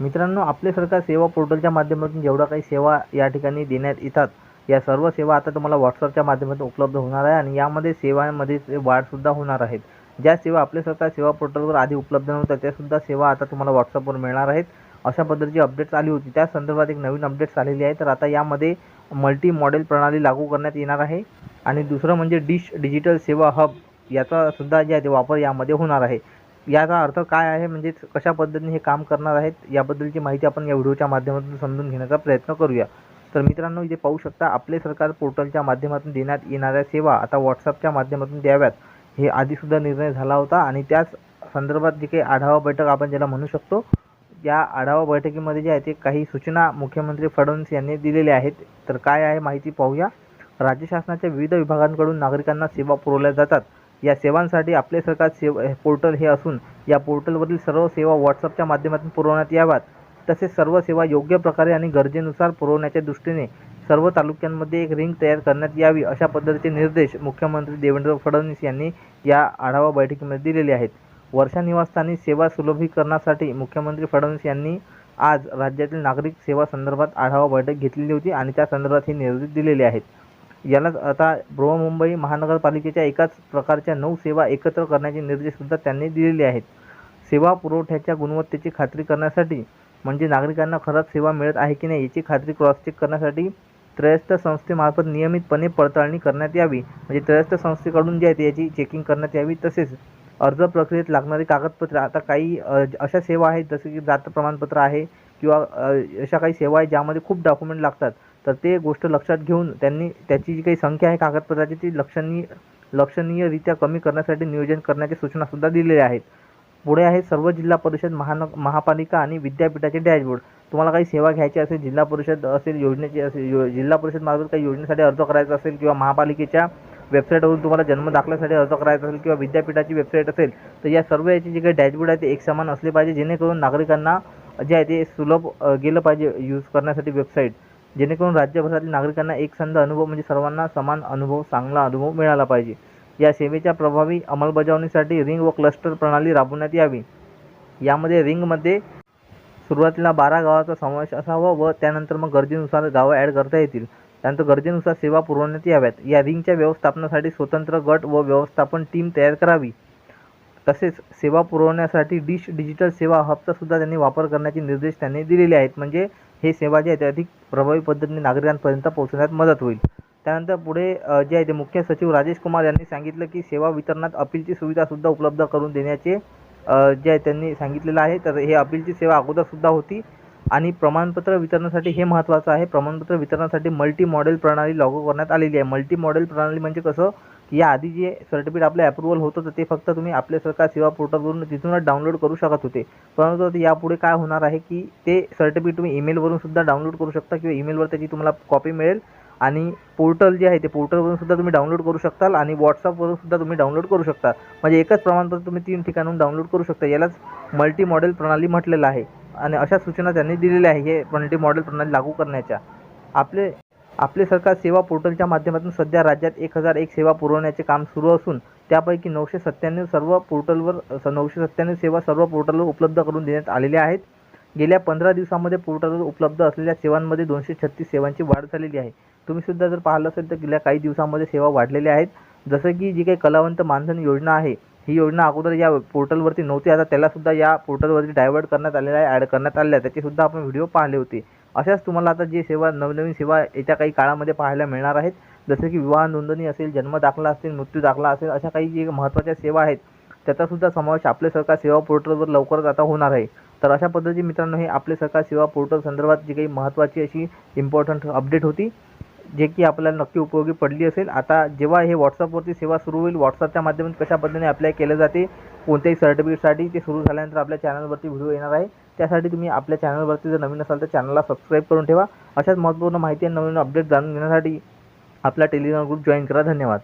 मित्रांनो आपले सरकार सेवा पोर्टलच्या माध्यमातून जेवढ्या काही सेवा या ठिकाणी देण्यात येतात या सर्व सेवा आता तुम्हाला व्हॉट्सअपच्या माध्यमातून उपलब्ध होणार आहे आणि यामध्ये सेवांमध्ये वाढसुद्धा होणार आहेत. ज्या सेवा आपले सरकार सेवा पोर्टलवर आधी उपलब्ध नव्हत्या त्यासुद्धा सेवा आता तुम्हाला व्हॉट्सअपवर मिळणार आहेत. अशा पद्धतीची अपडेट्स आली होती. त्या संदर्भात एक नवीन अपडेट्स आलेली आहे. तर आता यामध्ये मल्टी मॉडेल प्रणाली लागू करण्यात येणार आहे. आणि दुसरं म्हणजे डिश डिजिटल सेवा हब याचा सुद्धा जे आहे ते वापर यामध्ये होणार आहे. याचा अर्थ काय आहे? म्हणजे कशा पद्धतीने हे काम करणार आहेत? याबद्दलची माहिती आपण या व्हिडिओच्या माध्यमातून समजून घेण्याचा प्रयत्न करूया. तर मित्रांनो इथे पाहू शकता आपले सरकार पोर्टलच्या माध्यमातून देण्यात येणाऱ्या सेवा आता व्हॉट्सअपच्या माध्यमातून द्याव्यात हे आधीसुद्धा निर्णय झाला होता आणि त्याच संदर्भात जे काही आढावा बैठक आपण ज्याला म्हणू शकतो या आढावा बैठकीमध्ये जे आहे ते काही सूचना मुख्यमंत्री फडणवीस यांनी दिलेल्या आहेत. तर काय आहे माहिती पाहूया. राज्य शासनाच्या विविध विभागांकडून नागरिकांना सेवा पुरवल्या जातात. या सेवांसाठी आपले सरकार सेव पोर्टल हे असून या पोर्टलवरील सर्व सेवा व्हॉट्सअपच्या माध्यमातून पुरवण्यात याव्यात. तसेच सर्व सेवा योग्य प्रकारे आणि गरजेनुसार पुरवण्याच्या दृष्टीने सर्व तालुक्यांमध्ये एक रिंग तयार करण्यात यावी अशा पद्धतीचे निर्देश मुख्यमंत्री देवेंद्र फडणवीस यांनी या आढावा बैठकीमध्ये दिलेले आहेत. वर्षा निवासस्थानी सेवा सुलभीकरणासाठी मुख्यमंत्री फडणवीस यांनी आज राज्यातील नागरिक सेवा संदर्भात आढावा बैठक घेतलेली होती आणि त्या संदर्भात हे निर्देश दिलेले आहेत. यालाच आता बृहन्मुंबई महानगरपालिकेच्या एकाच प्रकारच्या नऊ सेवा एकत्र करण्याचे निर्देशसुद्धा त्यांनी दिलेले आहेत. सेवा पुरवठ्याच्या गुणवत्तेची खात्री करण्यासाठी म्हणजे नागरिकांना खरंच सेवा मिळत आहे की नाही याची खात्री क्रॉस चेक करण्यासाठी त्रयस्थ संस्थेमार्फत नियमितपणे पडताळणी करण्यात यावी. म्हणजे त्रयस्थ संस्थेकडून जे आहे याची चेकिंग करण्यात यावी. तसेच अर्ज प्रक्रियेत लागणारी कागदपत्रे आता काही अशा सेवा आहेत जसे की जात प्रमाणपत्र आहे किंवा अशा काही सेवा आहेत ज्यामध्ये खूप डॉक्युमेंट लागतात. तर ते गोष्ट लक्षात घेऊन त्यांनी त्याची जी काही संख्या आहे कागदपत्राची ती लक्षणीय लक्षणीयरित्या कमी करण्यासाठी नियोजन करण्याच्या सूचनासुद्धा दिलेल्या आहेत. पुढे आहे सर्व जिल्हा परिषद महानग महापालिका आणि विद्यापीठाचे डॅशबोर्ड. तुम्हाला काही सेवा घ्यायची असेल जिल्हा परिषद असेल योजनेची असेल यो जिल्हा परिषद मार्फत काही योजनेसाठी अर्ज करायचा असेल किंवा महापालिकेच्या वेबसाईटवरून तुम्हाला जन्म दाखल्यासाठी अर्ज करायचा असेल किंवा विद्यापीठाची वेबसाईट असेल तर या सर्व याचे जे काही डॅशबोर्ड आहे ते एक समान असले पाहिजे जेणेकरून नागरिकांना जे आहे ते सुलभ गेलं पाहिजे यूज करण्यासाठी वेबसाईट. जेणेकरून राज्यभरातील नागरिकांना एकसंध अनुभव म्हणजे सर्वांना समान अनुभव चांगला अनुभव मिळाला पाहिजे. या सेवेच्या प्रभावी अंमलबजावणीसाठी रिंग व क्लस्टर प्रणाली राबवण्यात यावी. यामध्ये रिंगमध्ये सुरुवातीला बारा गावाचा समावेश असावा व त्यानंतर मग गरजेनुसार गावं ॲड करता येतील. त्यानंतर गरजेनुसार सेवा पुरवण्यात याव्यात. या रिंगच्या व्यवस्थापनासाठी स्वतंत्र गट व व्यवस्थापन टीम तयार करावी. तसेच सेवा पुरवण्यासाठी डिश डिजिटल सेवा हबचा सुद्धा त्यांनी वापर करण्याचे निर्देश त्यांनी दिलेले आहेत. म्हणजे हे सेवा जे आहे ते अधिक प्रभावी पद्धतीने नागरिकांपर्यंत पोहोचण्यात मदत होईल. त्यानंतर पुढे जे आहे ते मुख्य सचिव राजेश कुमार यांनी सांगितलं की सेवा वितरणात अपीलची सुविधासुद्धा उपलब्ध करून देण्याचे जे आहे त्यांनी सांगितलेलं आहे. तर हे अपीलची सेवा अगोदरसुद्धा होती आणि प्रमाणपत्र वितरणासाठी हे महत्त्वाचं आहे. प्रमाणपत्र वितरणासाठी मल्टी मॉडेल प्रणाली लागू करण्यात आलेली आहे. मल्टी मॉडेल प्रणाली म्हणजे कसं? की या आधी जे सर्टिफिकेट आपलं अप्रुव्हल होतं तर ते फक्त तुम्ही आपले सरकार सेवा पोर्टलवरून तिथूनच डाउनलोड करू शकत होते. परंतु आता यापुढे काय होणार आहे की ते सर्टिफिकेट तुम्ही ईमेलवरून सुद्धा डाउनलोड करू शकता किंवा ईमेलवर त्याची तुम्हाला कॉपी मिळेल. आणि पोर्टल जे आहे ते पोर्टलवरून सुद्धा तुम्ही डाउनलोड करू शकताल आणि व्हॉट्सअपवरून सुद्धा तुम्ही डाउनलोड करू शकता म्हणजे एकच प्रमाणपत्र तुम्ही तीन ठिकाणून डाउनलोड करू शकता. यालाच मल्टी मॉडेल प्रणाली म्हटलेलं आहे. आणि अशा सूचना त्यांनी दिलेल्या आहे. हे मल्टी मॉडेल प्रणाली लागू करण्याच्या. आपले आपले सरकार सेवा पोर्टलच्या माध्यमातून सध्या राज्यात एक हजार एक सेवा पुरवण्याचे काम सुरू असून त्यापैकी नऊशे सत्त्याण्णव सर्व पोर्टलवर नऊशे सत्त्याण्णव सेवा सर्व पोर्टलवर उपलब्ध करून देण्यात आलेल्या आहेत. गेल्या पंधरा दिवसामध्ये पोर्टलवर उपलब्ध असलेल्या सेवांमध्ये दोनशे छत्तीस सेवांची वाढ झालेली आहे. तुम्ही सुद्धा जर पाहिलं असेल तर गेल्या काही दिवसामध्ये सेवा वाढलेल्या आहेत. जसं की जी काही कलावंत मानधन योजना आहे ही योजना अगोदर या पोर्टलवरती नव्हती. आता त्यालासुद्धा या पोर्टलवरती डायव्हर्ट करण्यात आलेला आहे ॲड करण्यात आलेला आहे. त्याचेसुद्धा आपण व्हिडिओ पाहिले होते. अशाच तुम्हाला आता जे सेवा नवनवीन सेवा येत्या काही काळामध्ये पाहायला मिळणार आहेत. जसे की विवाह नोंदणी असेल जन्म दाखला असेल मृत्यू दाखला असेल अशा काही जे महत्त्वाच्या सेवा आहेत त्याचासुद्धा समावेश आपले सरकार सेवा पोर्टलवर लवकरच आता होणार आहे. तर अशा पद्धतीने मित्रांनो हे आपले सरकार सेवा पोर्टल संदर्भात जी काही महत्त्वाची अशी इम्पॉर्टंट अपडेट होती जे की आपल्याला नक्की उपयोगी पडली असेल. आता जेव्हा हे व्हॉट्सअपवरती सेवा सुरू होईल व्हॉट्सअपच्या माध्यमातून कशा पद्धतीने अप्लाय केलं जाते कोणत्याही सर्टिफिकेटसाठी ते सुरू झाल्यानंतर आपल्या चॅनलवरती व्हिडिओ येणार आहे. त्यासाठी तुम्ही आपल्या चॅनलवरती जर नवीन असाल तर चॅनलला सबस्क्राईब करून ठेवा. अशाच महत्त्वपूर्ण माहिती आणि नवीन अपडेट जाणून घेण्यासाठी आपला टेलिग्राम ग्रुप जॉईन करा. धन्यवाद.